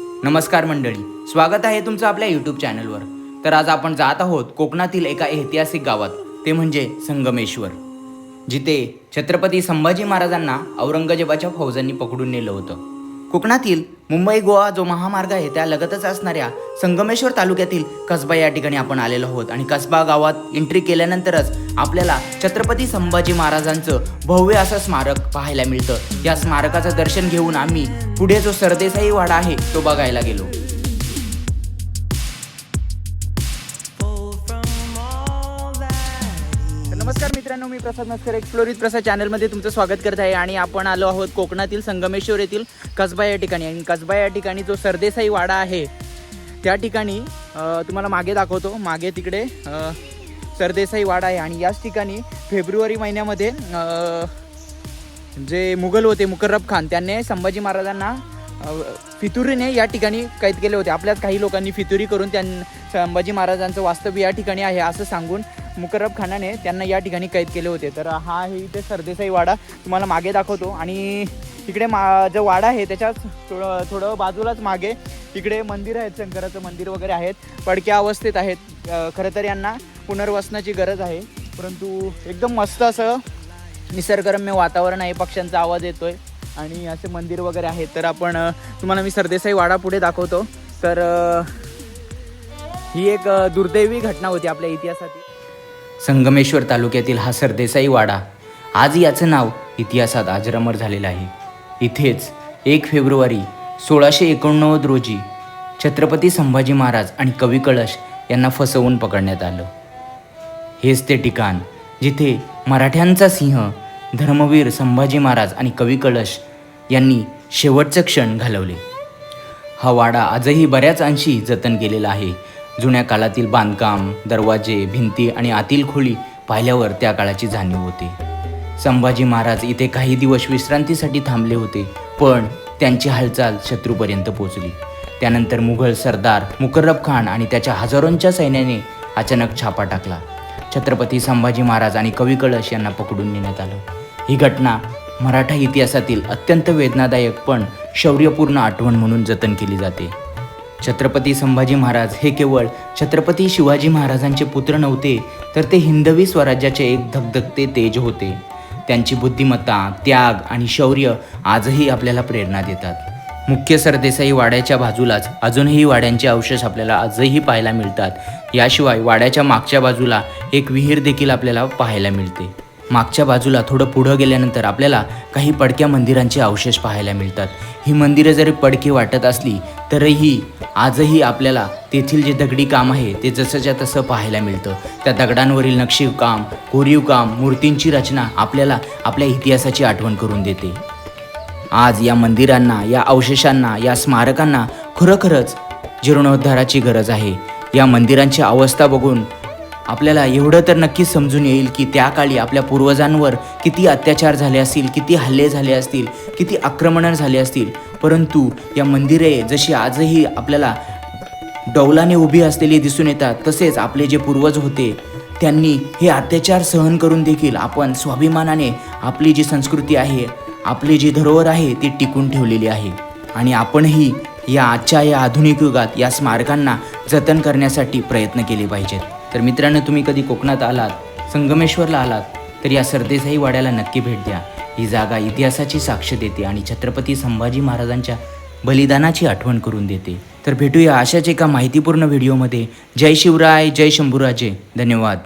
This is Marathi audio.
नमस्कार मंडळी स्वागत आहे तुमचं आपल्या यूट्यूब चॅनलवर तर आज आपण जात आहोत कोकणातील एका ऐतिहासिक गावात ते म्हणजे संगमेश्वर. जिथे छत्रपती संभाजी महाराजांना औरंगजेबाच्या फौजांनी पकडून नेलं होतं. कोकणातील मुंबई गोवा जो महामार्ग आहे त्या लगतच असणाऱ्या संगमेश्वर तालुक्यातील कसबा या ठिकाणी आपण आलेलो आहोत. आणि कसबा गावात एंट्री केल्यानंतरच आपल्याला छत्रपती संभाजी महाराजांचं भव्य असं स्मारक पाहायला मिळतं. या स्मारकाचं दर्शन घेऊन आम्ही पुढे जो सरदेसाई वाडा आहे तो बघायला गेलो. नमस्कार मित्रांनो मी प्रसाद मस्कर एक्सप्लोरित प्रसाद चॅनलमध्ये तुमचं स्वागत करत आहे आणि आपण आलो आहोत कोकणातील संगमेश्वर येथील कसबा या ठिकाणी. आणि कसबा या ठिकाणी जो सरदेसाई वाडा आहे त्या ठिकाणी तुम्हाला मागे दाखवतो. मागे तिकडे सरदेसाई वाडा आहे. आणि याच ठिकाणी फेब्रुवारी महिन्यामध्ये जे मुघल होते मुकर्रब खान त्यांनी संभाजी महाराजांना फितुरीने या ठिकाणी कैद केले होते. आपल्यात काही लोकांनी फितुरी करून त्यां संभाजी महाराजांचं वास्तव्य या ठिकाणी आहे असं सांगून मुकर्रब खानाने त्यांना या ठिकाणी कैद केले होते. तर हा ही इथे सरदेसाई वाडा तुम्हाला मागे दाखवतो. आणि तिकडे मा जो वाडा आहे त्याच्याच थोडं थोडं बाजूलाच मागे तिकडे मंदिर आहेत शंकराचं मंदिर वगैरे आहेत. पडक्या अवस्थेत आहेत. खरं तर यांना पुनर्वसनाची गरज आहे. परंतु एकदम मस्त असं निसर्गरम्य वातावरण आहे. पक्ष्यांचा आवाज येतोय. आणि असे मंदिर वगैरे आहेत. तर आपण तुम्हाला मी सरदेसाई वाडा पुढे दाखवतो. तर ही एक दुर्दैवी घटना होती आपल्या इतिहासातील. संगमेश्वर तालुक्यातील हा सरदेसाई वाडा. आज याचं नाव इतिहासात अजरामर झालेलं आहे. इथेच एक फेब्रुवारी सोळाशे एकोणनव्वद रोजी छत्रपती संभाजी महाराज आणि कवी कळश यांना फसवून पकडण्यात आलं. हेच ते ठिकाण जिथे मराठ्यांचा सिंह धर्मवीर संभाजी महाराज आणि कवी कळश यांनी शेवटचं क्षण घालवले. हा वाडा आजही बऱ्याच अंशी जतन केलेला आहे. जुन्या काळातील बांधकाम दरवाजे भिंती आणि आतील खोली पाहिल्यावर त्या काळाची जाणीव होते. संभाजी महाराज इथे काही दिवस विश्रांतीसाठी थांबले होते पण त्यांची हालचाल शत्रूपर्यंत पोहोचली. त्यानंतर मुघल सरदार मुकर्रब खान आणि त्याच्या हजारोंच्या सैन्याने अचानक छापा टाकला. छत्रपती संभाजी महाराज आणि कवी कळश यांना पकडून नेण्यात आलं. ही घटना मराठा इतिहासातील अत्यंत वेदनादायक पण शौर्यपूर्ण आठवण म्हणून जतन केली जाते. छत्रपती संभाजी महाराज हे केवळ छत्रपती शिवाजी महाराजांचे पुत्र नव्हते तर ते हिंदवी स्वराज्याचे एक धगधगते तेज होते. त्यांची बुद्धिमत्ता त्याग आणि शौर्य आजही आपल्याला प्रेरणा देतात. मुख्य सरदेसाई वाड्याच्या बाजूलाच अजूनही वाड्यांचे अवशेष आपल्याला आजही पाहायला मिळतात. याशिवाय वाड्याच्या मागच्या बाजूला एक विहीर देखील आपल्याला पाहायला मिळते. मागच्या बाजूला थोडं पुढं गेल्यानंतर आपल्याला काही पडक्या मंदिरांचे अवशेष पाहायला मिळतात. ही मंदिरं जरी पडकी वाटत असली तरीही आजही आपल्याला तेथील जे दगडी काम आहे ते जसंच्या तसं पाहायला मिळतं. त्या दगडांवरील नक्षीकाम कोरीव काम मूर्तींची रचना आपल्याला आपल्या इतिहासाची आठवण करून देते. आज या मंदिरांना या अवशेषांना या स्मारकांना खरोखरच जीर्णोद्धाराची गरज आहे. या मंदिरांची अवस्था बघून आपल्याला एवढं तर नक्कीच समजून येईल की त्या काळी आपल्या पूर्वजांवर किती अत्याचार झाले असतील किती हल्ले झाले असतील किती आक्रमणं झाले असतील. परंतु या मंदिरे जशी आजही आपल्याला डौलाने उभी असलेली दिसून येतात तसेच आपले जे पूर्वज होते त्यांनी हे अत्याचार सहन करून देखील आपण स्वाभिमानाने आपली जी संस्कृती आहे आपली जी धरोहर आहे ती टिकून ठेवलेली आहे. आणि आपणही या आजच्या या आधुनिक युगात या स्मारकांना जतन करण्यासाठी प्रयत्न केले पाहिजेत. तर मित्रांनो तुम्ही कधी कोकणात आलात संगमेश्वरला आलात तर या सरदेसाई वाड्याला नक्की भेट द्या. ही जागा इतिहासाची साक्ष देते आणि छत्रपती संभाजी महाराजांच्या बलिदानाची आठवण करून देते. तर भेटूया अशाच एका माहितीपूर्ण व्हिडिओमध्ये. जय शिवराय जय शंभूराजे. धन्यवाद.